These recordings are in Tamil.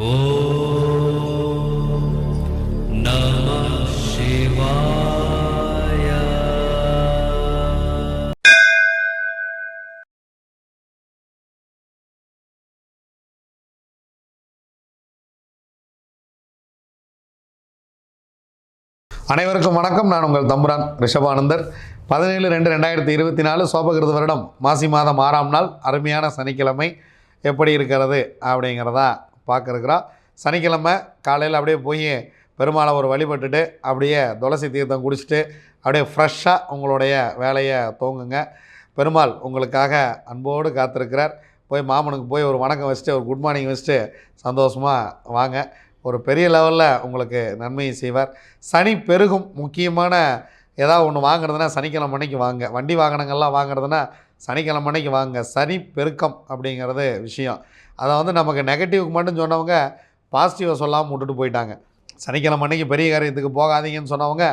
அனைவருக்கும் வணக்கம். நான் உங்கள் தம்புரான் ரிஷபானந்தர். பதினேழு ரெண்டு ரெண்டாயிரத்தி இருபத்தி நாலு சோபகிருத வருடம் மாசி மாதம் ஆறாம் நாள் அருமையான சனிக்கிழமை. எப்படி இருக்கிறது அப்படிங்கிறதா பார்க்க இருக்கிறோம் சனிக்கிழமை காலையில் அப்படியே போய் பெருமாளை ஒரு வழிபட்டுட்டு அப்படியே துளசி தீர்த்தம் குடிச்சிட்டு அப்படியே ஃப்ரெஷ்ஷாக உங்களுடைய வேலையை துவங்குங்க. பெருமாள் உங்களுக்காக அன்போடு காத்திருக்கிறார். போய் மாமனுக்கு போய் ஒரு வணக்கம் வச்சுட்டு ஒரு குட் மார்னிங் வச்சுட்டு சந்தோஷமாக வாங்க. ஒரு பெரிய லெவலில் உங்களுக்கு நன்மையை செய்வார். சனி பெருகும் முக்கியமான ஏதாவது ஒன்று வாங்குறதுனா சனிக்கிழமை அன்னைக்கு வாங்க. வண்டி வாகனங்கள்லாம் வாங்குறதுனா சனிக்கிழமை அன்னைக்கு வாங்க. சனி பெருக்கம் அப்படிங்கிறது விஷயம். அதை வந்து நமக்கு நெகட்டிவ்க்கு மட்டும் சொன்னவங்க பாசிட்டிவை சொல்லாமல் விட்டுட்டு போயிட்டாங்க. சனிக்கிழமை அன்னைக்கு பெரிய காரியத்துக்கு போகாதீங்கன்னு சொன்னவங்க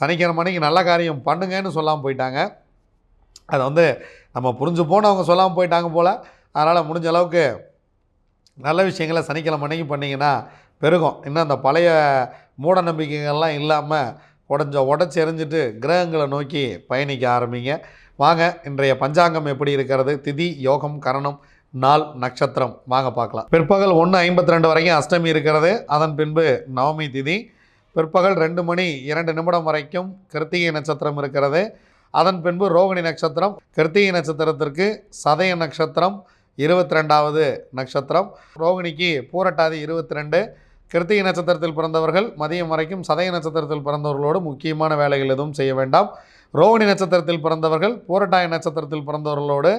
சனிக்கிழமை அன்னைக்கு நல்ல காரியம் பண்ணுங்கன்னு சொல்லாமல் போயிட்டாங்க. அதை வந்து நம்ம புரிஞ்சு போனவங்க சொல்லாமல் போயிட்டாங்க போல். அதனால் முடிஞ்ச அளவுக்கு நல்ல விஷயங்களை சனிக்கிழமை அன்னைக்கு பண்ணிங்கன்னா பெருகும். இன்னும் அந்த பழைய மூட நம்பிக்கைகள்லாம் இல்லாமல் உடஞ்ச உடச்சி எறிஞ்சிட்டு கிரகங்களை நோக்கி பயணிக்க ஆரம்பிங்க. வாங்க இன்றைய பஞ்சாங்கம் எப்படி இருக்கிறது? திதி யோகம் கரணம் நாள் நட்சத்திரம். வாங்க பார்க்கலாம். பிற்பகல் ஒன்று ஐம்பத்தி ரெண்டு வரைக்கும் அஷ்டமி இருக்கிறது. அதன் பின்பு நவமி திதி. பிற்பகல் ரெண்டு மணி இரண்டு நிமிடம் வரைக்கும் கிருத்திகை நட்சத்திரம் இருக்கிறது. அதன் பின்பு ரோகிணி நட்சத்திரம். கிருத்திகை நட்சத்திரத்திற்கு சதய நட்சத்திரம் இருபத்தி ரெண்டாவது நட்சத்திரம். ரோகிணிக்கு பூரட்டாதி இருபத்தி ரெண்டு கிருத்திகை நட்சத்திரத்தில் பிறந்தவர்கள் மதியம் வரைக்கும் சதய நட்சத்திரத்தில் பிறந்தவர்களோடு முக்கியமான வேலைகள் எதுவும் செய்ய வேண்டாம். ரோகிணி நட்சத்திரத்தில் பிறந்தவர்கள் பூரட்டாய நட்சத்திரத்தில் பிறந்தவர்களோடு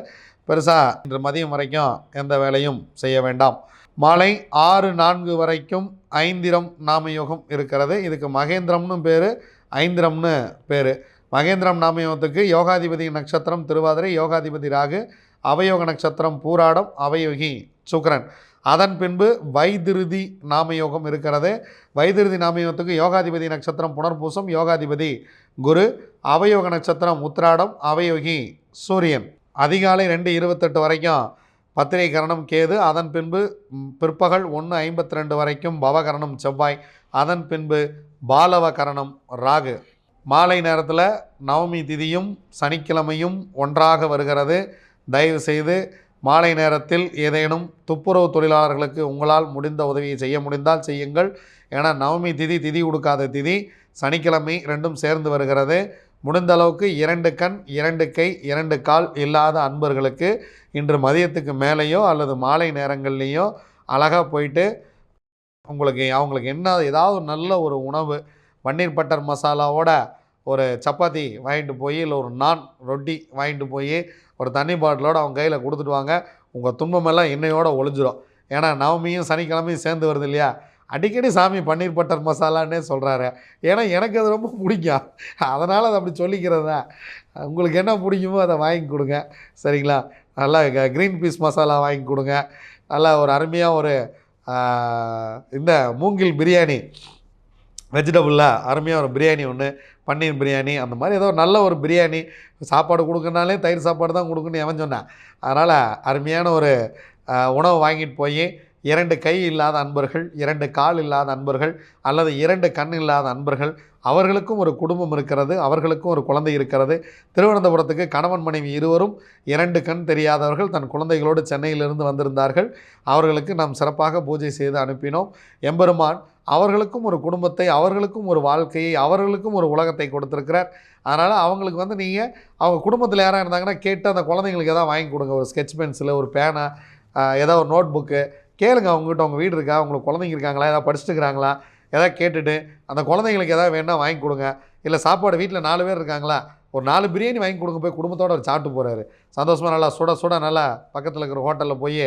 பெருசாக இன்று மதியம் வரைக்கும் எந்த வேலையும் செய்ய வேண்டாம். மாலை ஆறு நான்கு வரைக்கும் ஐந்திரம் நாமயோகம் இருக்கிறது. இதுக்கு மகேந்திரம்னு பேர் ஐந்திரம்னு பேர். மகேந்திரம் நாமயோகத்துக்கு யோகாதிபதி நட்சத்திரம் திருவாதிரை யோகாதிபதி ராகு அவயோக நட்சத்திரம் பூராடம் அவயோகி சுக்கரன். அதன் பின்பு வைதிருதி நாமயோகம் இருக்கிறது. வைதிருதி நாமயோகத்துக்கு யோகாதிபதி நட்சத்திரம் புனர்பூசம் யோகாதிபதி குரு அவயோக நட்சத்திரம் உத்திராடம் அவயோகி சூரியன். அதிகாலை ரெண்டு இருபத்தெட்டு வரைக்கும் பத்திரை கரணம் கேது அதன் பின்பு பிற்பகல் ஒன்று ஐம்பத்தி ரெண்டு வரைக்கும் பவகரணம் செவ்வாய் அதன் பின்பு பாலவ கரணம் ராகு. மாலை நேரத்தில் நவமி திதியும் சனிக்கிழமையும் ஒன்றாக வருகிறது. தயவு செய்து மாலை நேரத்தில் ஏதேனும் துப்புரவு தொழிலாளர்களுக்கு உங்களால் முடிந்த உதவியை செய்ய முடிந்தால் செய்யுங்கள். ஏன்னா நவமி திதி திதி கொடுக்காத திதி சனிக்கிழமை ரெண்டும் சேர்ந்து வருகிறது. முடிந்த அளவுக்கு இரண்டு கண் இரண்டு கை இரண்டு கால் இல்லாத அன்பர்களுக்கு இன்று மதியத்துக்கு மேலேயோ அல்லது மாலை நேரங்கள்லேயோ அழகாக போயிட்டு உங்களுக்கு அவங்களுக்கு என்ன ஏதாவது நல்ல ஒரு உணவு பன்னீர் பட்டர் மசாலாவோட ஒரு சப்பாத்தி வாங்கிட்டு போய் இல்லை ஒரு நான் ரொட்டி வாங்கிட்டு போய் ஒரு தண்ணி பாட்டிலோடு அவங்க கையில் கொடுத்துட்டு வாங்க. உங்கள் துன்பமெல்லாம் இன்னையோடு ஒழிஞ்சிடும் ஏன்னா நவமியும் சனிக்கிழமையும் சேர்ந்து வருது இல்லையா? அடிக்கடி சாமி பன்னீர் பட்டர் மசாலான்னே சொல்கிறாரு ஏன்னா எனக்கு அது ரொம்ப பிடிக்கும். அதனால் அதை அப்படி சொல்லிக்கிறது தான். உங்களுக்கு என்ன பிடிக்குமோ அதை வாங்கி கொடுங்க. சரிங்களா? நல்லா க்ரீன் பீஸ் மசாலா வாங்கி கொடுங்க. நல்லா ஒரு அருமையாக ஒரு இந்த மூங்கில் பிரியாணி வெஜிடபுளில் அருமையாக ஒரு பிரியாணி ஒன்று பன்னீர் பிரியாணி அந்த மாதிரி ஏதோ நல்ல ஒரு பிரியாணி. சாப்பாடு கொடுக்கறனாலே தயிர் சாப்பாடு தான் கொடுக்குன்னு எவன் சொன்னான். அதனால் அருமையான ஒரு உணவு வாங்கிட்டு போய் இரண்டு கை இல்லாத அன்பர்கள் இரண்டு கால் இல்லாத அன்பர்கள் அல்லது இரண்டு கண் இல்லாத அன்பர்கள் அவர்களுக்கும் ஒரு குடும்பம் இருக்கிறது அவர்களுக்கும் ஒரு குழந்தை இருக்கிறது. திருவனந்தபுரத்துக்கு கணவன் மனைவி இருவரும் இரண்டு கண் தெரியாதவர்கள் தன் குழந்தைகளோடு சென்னையிலிருந்து வந்திருந்தார்கள். அவர்களுக்கு நாம் சிறப்பாக பூஜை செய்து அனுப்பினோம். எம்பெருமான் அவர்களுக்கும் ஒரு குடும்பத்தை அவர்களுக்கும் ஒரு வாழ்க்கையை அவர்களுக்கும் ஒரு உலகத்தை கொடுத்துருக்கிறார். அதனால் அவங்களுக்கு வந்து நீங்கள் அவங்க குடும்பத்தில் யாராக இருந்தாங்கன்னா கேட்டு அந்த குழந்தைங்களுக்கு எதாவது வாங்கி கொடுங்க. ஒரு ஸ்கெட்ச் பென்சில் ஒரு பேனா ஏதாவது ஒரு நோட் புக்கு கேளுங்க அவங்ககிட்ட அவங்க வீடு இருக்கா? அவங்களுக்கு குழந்தைங்க இருக்காங்களா? ஏதாவது படிச்சிட்டுருக்கிறாங்களா எதாவது கேட்டுட்டு அந்த குழந்தைங்களுக்கு எதாவது வேணால் வாங்கி கொடுங்க. இல்லை சாப்பாடு வீட்டில் நாலு பேர் இருக்காங்களா? ஒரு நாலு பிரியாணி வாங்கி கொடுங்க போய் குடும்பத்தோடு அவர் சாப்பிட்டு போகிறாரு சந்தோஷமாக நல்லா சுட சுட நல்லா பக்கத்தில் இருக்கிற ஹோட்டலில் போய்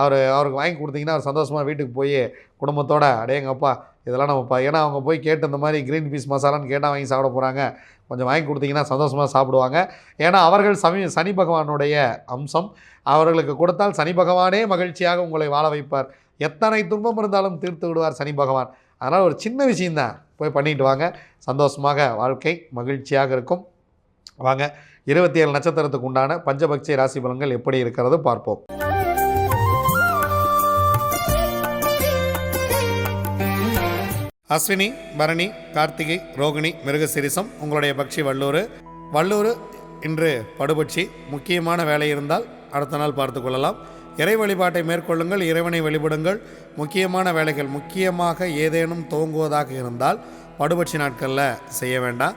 அவர் அவருக்கு வாங்கி கொடுத்தீங்கன்னா அவர் சந்தோஷமாக வீட்டுக்கு போய் குடும்பத்தோட அடையங்கப்பா இதெல்லாம் நம்ம ஏன்னா அவங்க போய் கேட்டு இந்த மாதிரி க்ரீன் பீஸ் மசாலான்னு கேட்டால் வாங்கி சாப்பிட போகிறாங்க கொஞ்சம் வாங்கி கொடுத்தீங்கன்னா சந்தோஷமாக சாப்பிடுவாங்க. ஏன்னா அவர்கள் சமி சனி பகவானுடைய அம்சம். அவர்களுக்கு கொடுத்தால் சனி பகவானே மகிழ்ச்சியாக உங்களை வாழ வைப்பார். எத்தனை துன்பம் இருந்தாலும் தீர்த்து விடுவார் சனி பகவான். அதனால் ஒரு சின்ன விஷயந்தான் போய் பண்ணிட்டு வாங்க. சந்தோஷமாக வாழ்க்கை மகிழ்ச்சியாக இருக்கும். வாங்க இருபத்தி ஏழு நட்சத்திரத்துக்கு உண்டான பஞ்சபக்ஷி ராசி பலன்கள் எப்படி இருக்கிறது பார்ப்போம். அஸ்வினி பரணி கார்த்திகை ரோகிணி மிருகசிரிசம் உங்களுடைய பக்ஷி வள்ளூர் வள்ளூர் இன்று படுபட்சி முக்கியமான வேலை இருந்தால் அடுத்த நாள் பார்த்து கொள்ளலாம். இறை வழிபாட்டை மேற்கொள்ளுங்கள் இறைவனை வழிபடுங்கள். முக்கியமான வேலைகள் முக்கியமாக ஏதேனும் துவங்குவதாக இருந்தால் படுபட்சி நாட்களில் செய்ய வேண்டாம்.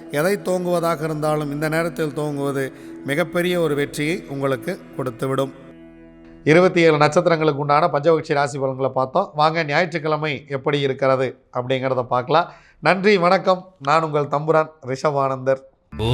எதை தோங்குவதாக இருந்தாலும் இந்த நேரத்தில் தோங்குவது மிகப்பெரிய ஒரு வெற்றியை உங்களுக்கு கொடுத்துவிடும். இருபத்தி ஏழு நட்சத்திரங்களுக்கு உண்டான பஞ்சபக்ஷி ராசி பலன்களை பார்த்தோம். வாங்க ஞாயிற்றுக்கிழமை எப்படி இருக்கிறது அப்படிங்கிறத பார்க்கலாம். நன்றி வணக்கம். நான் உங்கள் தம்புரான் ரிஷபானந்தர் ஓ